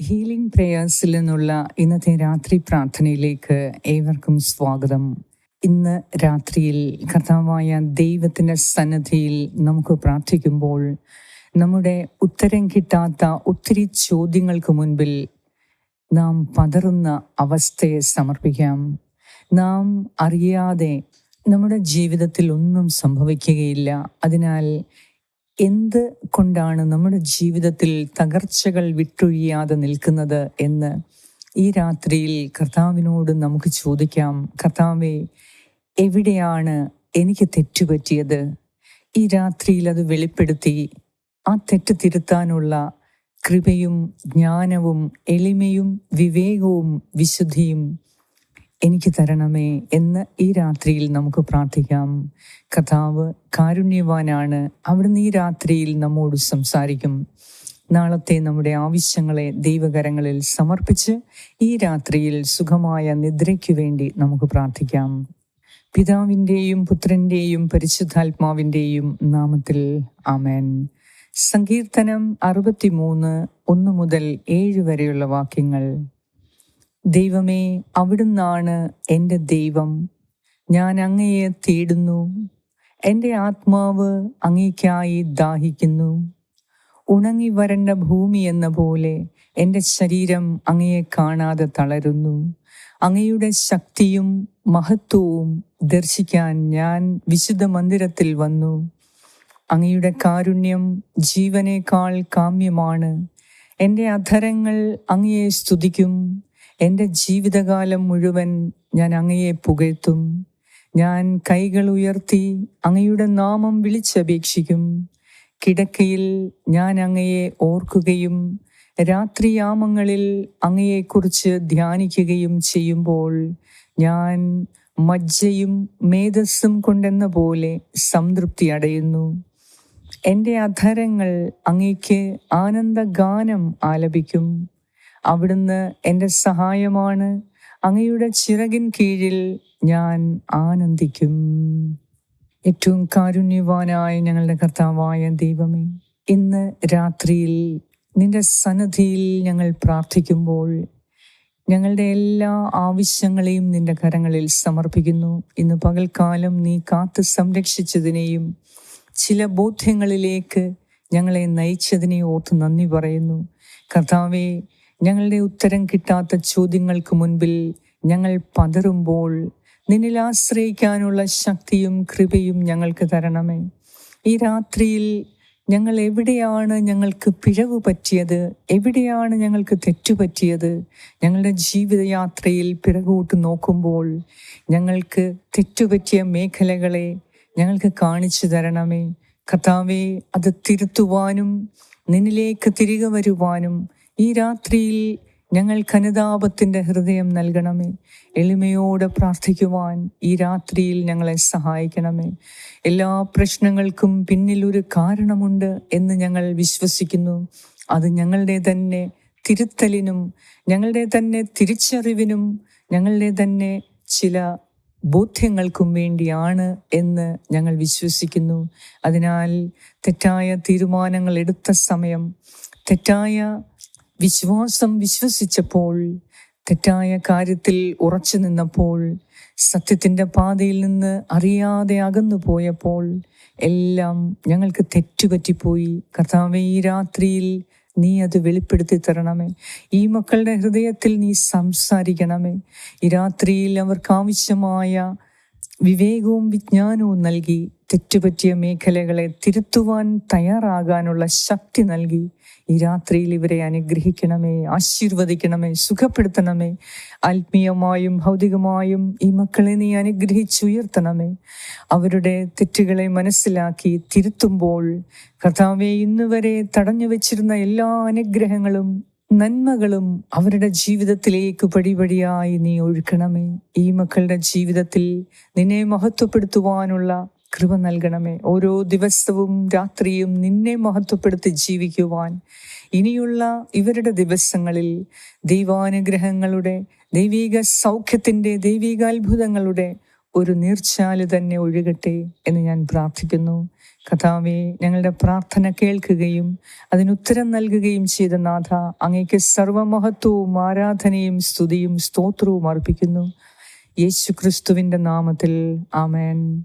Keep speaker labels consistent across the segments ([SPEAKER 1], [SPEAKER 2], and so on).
[SPEAKER 1] Healing പ്രേയേഴ്സിൽ നിന്നുള്ള ഇന്നത്തെ രാത്രി പ്രാർത്ഥനയിലേക്ക് ഏവർക്കും സ്വാഗതം. ഇന്ന് രാത്രിയിൽ കർത്താവായ ദൈവത്തിന്റെ സന്നദ്ധിയിൽ നമുക്ക് പ്രാർത്ഥിക്കുമ്പോൾ നമ്മുടെ ഉത്തരം കിട്ടാത്ത ഒത്തിരി ചോദ്യങ്ങൾക്ക് മുൻപിൽ നാം പതറുന്ന അവസ്ഥയെ സമർപ്പിക്കാം. നാം അറിയാതെ നമ്മുടെ ജീവിതത്തിൽ ഒന്നും സംഭവിക്കുകയില്ല. അതിനാൽ എന്ത് കൊണ്ടാണ് നമ്മുടെ ജീവിതത്തിൽ തകർച്ചകൾ വിട്ടൊഴിയാതെ നിൽക്കുന്നത് എന്ന് ഈ രാത്രിയിൽ കർത്താവിനോട് നമുക്ക് ചോദിക്കാം. കർത്താവെ എവിടെയാണ് എനിക്ക് തെറ്റുപറ്റിയത്? ഈ രാത്രിയിൽ അത് വെളിപ്പെടുത്തി ആ തെറ്റ് തിരുത്താനുള്ള കൃപയും ജ്ഞാനവും എളിമയും വിവേകവും വിശുദ്ധിയും എനിക്ക് തരണമേ എന്ന് ഈ രാത്രിയിൽ നമുക്ക് പ്രാർത്ഥിക്കാം. കഥാവ് കാരുണ്യവാനാണ്. അവിടുന്ന് ഈ രാത്രിയിൽ നമ്മോട് സംസാരിക്കും. നാളത്തെ നമ്മുടെ ആവശ്യങ്ങളെ ദൈവകരങ്ങളിൽ സമർപ്പിച്ച് ഈ രാത്രിയിൽ സുഖമായ നിദ്രയ്ക്കു വേണ്ടി നമുക്ക് പ്രാർത്ഥിക്കാം. പിതാവിന്റെയും പുത്രന്റെയും പരിശുദ്ധാത്മാവിന്റെയും നാമത്തിൽ ആമേൻ. സങ്കീർത്തനം അറുപത്തിമൂന്ന് ഒന്ന് മുതൽ ഏഴ് വരെയുള്ള വാക്യങ്ങൾ. ദൈവമേ അവിടുന്നാണ് എന്റെ ദൈവം. ഞാൻ അങ്ങയെ തേടുന്നു. എന്റെ ആത്മാവ് അങ്ങേക്കായി ദാഹിക്കുന്നു. ഉണങ്ങി വരണ്ട ഭൂമി എന്ന പോലെ എന്റെ ശരീരം അങ്ങയെ കാണാതെ തളരുന്നു. അങ്ങയുടെ ശക്തിയും മഹത്വവും ദർശിക്കാൻ ഞാൻ വിശുദ്ധ മന്ദിരത്തിൽ വന്നു. അങ്ങയുടെ കാരുണ്യം ജീവനേക്കാൾ കാമ്യമാണ്. എന്റെ അധരങ്ങൾ അങ്ങയെ സ്തുതിക്കും. എന്റെ ജീവിതകാലം മുഴുവൻ ഞാൻ അങ്ങയെ പുകഴ്ത്തും. ഞാൻ കൈകൾ ഉയർത്തി അങ്ങയുടെ നാമം വിളിച്ചപേക്ഷിക്കും. കിടക്കയിൽ ഞാൻ അങ്ങയെ ഓർക്കുകയും രാത്രിയാമങ്ങളിൽ അങ്ങയെക്കുറിച്ച് ധ്യാനിക്കുകയും ചെയ്യുമ്പോൾ ഞാൻ മജ്ജയും മേധസ്സും കൊണ്ടെന്ന പോലെ സംതൃപ്തി അടയുന്നു. എന്റെ അധരങ്ങൾ അങ്ങയ്ക്ക് ആനന്ദഗാനം ആലപിക്കും. അവിടുന്ന് എന്റെ സഹായമാണ്. അങ്ങയുടെ ചിറകിൻ കീഴിൽ ഞാൻ ആനന്ദിക്കും. ഏറ്റവും കാരുണ്യവാനായ ഞങ്ങളുടെ കർത്താവായ ദൈവമേ ഇന്ന് രാത്രിയിൽ നിന്റെ സന്നദ്ധിയിൽ ഞങ്ങൾ പ്രാർത്ഥിക്കുമ്പോൾ ഞങ്ങളുടെ എല്ലാ ആവശ്യങ്ങളെയും നിന്റെ കരങ്ങളിൽ സമർപ്പിക്കുന്നു. ഇന്ന് പകൽക്കാലം നീ കാത്ത് സംരക്ഷിച്ചതിനെയും ചില ബോധ്യങ്ങളിലേക്ക് ഞങ്ങളെ നയിച്ചതിനെ ഓർത്ത് നന്ദി പറയുന്നു. കർത്താവെ ഞങ്ങളുടെ ഉത്തരം കിട്ടാത്ത ചോദ്യങ്ങൾക്ക് മുൻപിൽ ഞങ്ങൾ പതറുമ്പോൾ നിന്നിൽ ആശ്രയിക്കാനുള്ള ശക്തിയും കൃപയും ഞങ്ങൾക്ക് തരണമേ. ഈ രാത്രിയിൽ ഞങ്ങൾ എവിടെയാണ് ഞങ്ങൾക്ക് പിഴവ് പറ്റിയത്? എവിടെയാണ് ഞങ്ങൾക്ക് തെറ്റുപറ്റിയത് ഞങ്ങളുടെ ജീവിതയാത്രയിൽ പിറകോട്ട് നോക്കുമ്പോൾ ഞങ്ങൾക്ക് തെറ്റുപറ്റിയ മേഖലകളെ ഞങ്ങൾക്ക് കാണിച്ചു തരണമേ. കർത്താവെ അത് തിരുത്തുവാനും നിന്നിലേക്ക് തിരികെ വരുവാനും ഈ രാത്രിയിൽ ഞങ്ങൾ അനുതാപത്തിന്റെ ഹൃദയം നൽകണമേ. എളിമയോടെ പ്രാർത്ഥിക്കുവാൻ ഈ രാത്രിയിൽ ഞങ്ങളെ സഹായിക്കണമേ. എല്ലാ പ്രശ്നങ്ങൾക്കും പിന്നിലൊരു കാരണമുണ്ട് എന്ന് ഞങ്ങൾ വിശ്വസിക്കുന്നു. അത് ഞങ്ങളുടെ തന്നെ തിരുത്തലിനും ഞങ്ങളുടെ തന്നെ തിരിച്ചറിവിനും ഞങ്ങളുടെ തന്നെ ചില ബോധ്യങ്ങൾക്കും വേണ്ടിയാണ് എന്ന് ഞങ്ങൾ വിശ്വസിക്കുന്നു. അതിനാൽ തെറ്റായ തീരുമാനങ്ങൾ എടുത്ത സമയം തെറ്റായ വിശ്വാസം വിശ്വസിച്ചപ്പോൾ തെറ്റായ കാര്യത്തിൽ ഉറച്ചു നിന്നപ്പോൾ സത്യത്തിന്റെ പാതയിൽ നിന്ന് അറിയാതെ അകന്നു പോയപ്പോൾ എല്ലാം ഞങ്ങൾക്ക് തെറ്റുപറ്റിപ്പോയി. കർത്താവെ ഈ രാത്രിയിൽ നീ അത് വെളിപ്പെടുത്തി തരണമേ. ഈ മക്കളുടെ ഹൃദയത്തിൽ നീ സംസാരിക്കണമേ. ഈ രാത്രിയിൽ അവർക്ക് ആവശ്യമായ വിവേകവും വിജ്ഞാനവും നൽകി തെറ്റുപറ്റിയ മേഖലകളെ തിരുത്തുവാൻ തയ്യാറാകാനുള്ള ശക്തി നൽകി ഈ രാത്രിയിൽ ഇവരെ അനുഗ്രഹിക്കണമേ ആശീർവദിക്കണമേ സുഖപ്പെടുത്തണമേ. ആത്മീയമായും ഭൗതികമായും ഈ മക്കളെ നീ അനുഗ്രഹിച്ചുയർത്തണമേ. അവരുടെ തെറ്റുകളെ മനസ്സിലാക്കി തിരുത്തുമ്പോൾ കർത്താവെ ഇന്നുവരെ തടഞ്ഞു വെച്ചിരുന്ന എല്ലാ അനുഗ്രഹങ്ങളും നന്മകളും അവരുടെ ജീവിതത്തിലേക്ക് പടിപടിയായി നീ ഒഴുക്കണമേ. ഈ മക്കളുടെ ജീവിതത്തിൽ നിന്നെ മഹത്വപ്പെടുത്തുവാനുള്ള കൃപ നൽകണമേ. ഓരോ ദിവസവും രാത്രിയും നിന്നെ മഹത്വപ്പെടുത്തി ജീവിക്കുവാൻ. ഇനിയുള്ള ഇവരുടെ ദിവസങ്ങളിൽ ദൈവാനുഗ്രഹങ്ങളുടെ ദൈവീക സൗഖ്യത്തിന്റെ ദൈവീകാത്ഭുതങ്ങളുടെ ഒരു നീർച്ചാൽ തന്നെ ഒഴുകട്ടെ എന്ന് ഞാൻ പ്രാർത്ഥിക്കുന്നു. കഥാവെ ഞങ്ങളുടെ പ്രാർത്ഥന കേൾക്കുകയും അതിനുത്തരം നൽകുകയും ചെയ്ത നാഥ അങ്ങേക്ക് സർവമഹത്വവും ആരാധനയും സ്തുതിയും സ്തോത്രവും അർപ്പിക്കുന്നു. യേശു ക്രിസ്തുവിന്റെ നാമത്തിൽ ആമേൻ.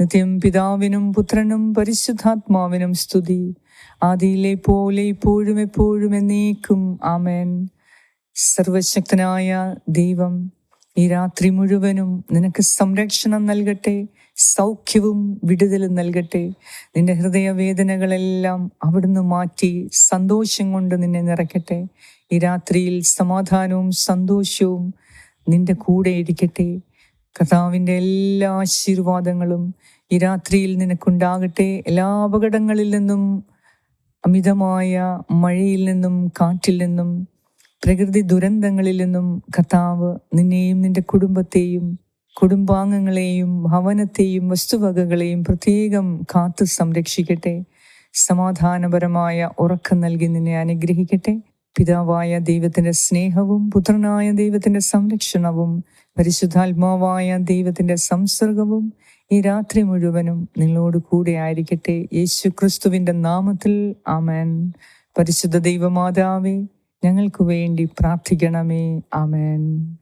[SPEAKER 1] നിത്യം പിതാവിനും പുത്രനും പരിശുദ്ധാത്മാവിനും സ്തുതി. ആദിയിലെ പോലെ ഇപ്പോഴും എപ്പോഴും എന്നേക്കും. ആമേൻ. സർവശക്തനായ ദൈവം ഈ രാത്രി മുഴുവനും നിനക്ക് സംരക്ഷണം നൽകട്ടെ സൗഖ്യവും വിടുതലും നൽകട്ടെ. നിന്റെ ഹൃദയവേദനകളെല്ലാം അവിടുന്ന് മാറ്റി സന്തോഷം കൊണ്ട് നിന്നെ നിറയ്ക്കട്ടെ. ഈ രാത്രിയിൽ സമാധാനവും സന്തോഷവും നിന്റെ കൂടെ ഇരിക്കട്ടെ. കർത്താവിന്റെ എല്ലാ ആശീർവാദങ്ങളും ഈ രാത്രിയിൽ നിനക്കുണ്ടാകട്ടെ. എല്ലാ അപകടങ്ങളിൽ നിന്നും അമിതമായ മഴയിൽ നിന്നും കാറ്റിൽ നിന്നും പ്രകൃതി ദുരന്തങ്ങളിൽ നിന്നും കർത്താവ് നിന്നെയും നിന്റെ കുടുംബത്തെയും കുടുംബാംഗങ്ങളെയും ഭവനത്തെയും വസ്തുവകകളെയും പ്രത്യേകം കാത്തു സംരക്ഷിക്കട്ടെ. സമാധാനപരമായ ഉറക്കം നൽകി നിന്നെ അനുഗ്രഹിക്കട്ടെ. പിതാവായ ദൈവത്തിന്റെ സ്നേഹവും പുത്രനായ ദൈവത്തിന്റെ സംരക്ഷണവും പരിശുദ്ധാത്മാവായ ദൈവത്തിന്റെ സംസർഗവും ഈ രാത്രി മുഴുവനും നിങ്ങളോട് കൂടെ ആയിരിക്കട്ടെ. യേശു ക്രിസ്തുവിന്റെ നാമത്തിൽ ആമേൻ. പരിശുദ്ധ ദൈവമാതാവേ ഞങ്ങൾക്ക് വേണ്ടി പ്രാർത്ഥിക്കണമേ. ആമേൻ.